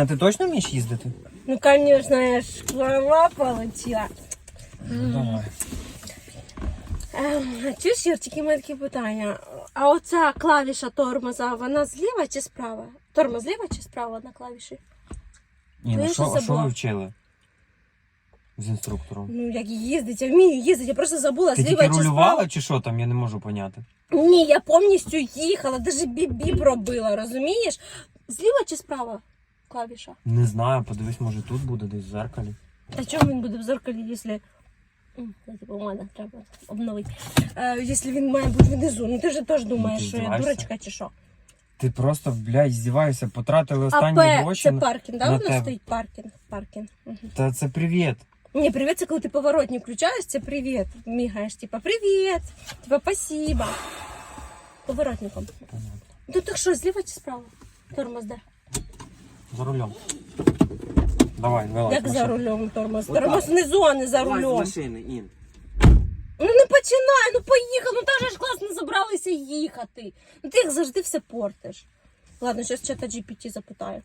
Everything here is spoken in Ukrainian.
А ти точно вмієш їздити? Ну, конечно, я ж права получила. Давай. Ем, чуєш, Юрчик, і мене таке питання. А оця клавіша тормоза, вона зліва чи справа? Тормоз зліва чи справа на клавіші? Ні, Ну, ну що, а що забула. ви вчили? З інструктором. Ну, як їздить, я вмію їздити, я просто забула, Ти зліва тільки чи рулювала справа. чи що там, я не можу поняти. Ні, я повністю їхала, навіть біп-біп робила, розумієш? Зліва чи справа клавіша? Не знаю, подивись, може тут буде десь в зеркалі. Та чому він буде в зеркалі, якщо... Типу, мене треба обновити. Е, якщо він має бути внизу, ну ти ж теж думаєш, ти що я здіваєшся? дурочка чи що? Ти просто, блядь, здіваєшся, потратили останні АП гроші. це на- паркінг, да? на Воно тебе. стоїть паркінг. паркінг. Угу. Та це привіт. Ні, привіт, це коли ти поворотні включаєш, це привіт. Мігаєш, типа, привіт, типа, спасибо. Поворотником. Ну так що, зліва чи справа? Тормоз де? За рулем. Давай, вилазь. Як машина. за рулем тормоз? Тормоз внизу, а не за Вилазь з рулем. машини, Ін. Ну не починай, ну поїхав, ну та же ж класно забралися їхати. Ну ти як завжди все портиш. Ладно, зараз чата GPT запитаю.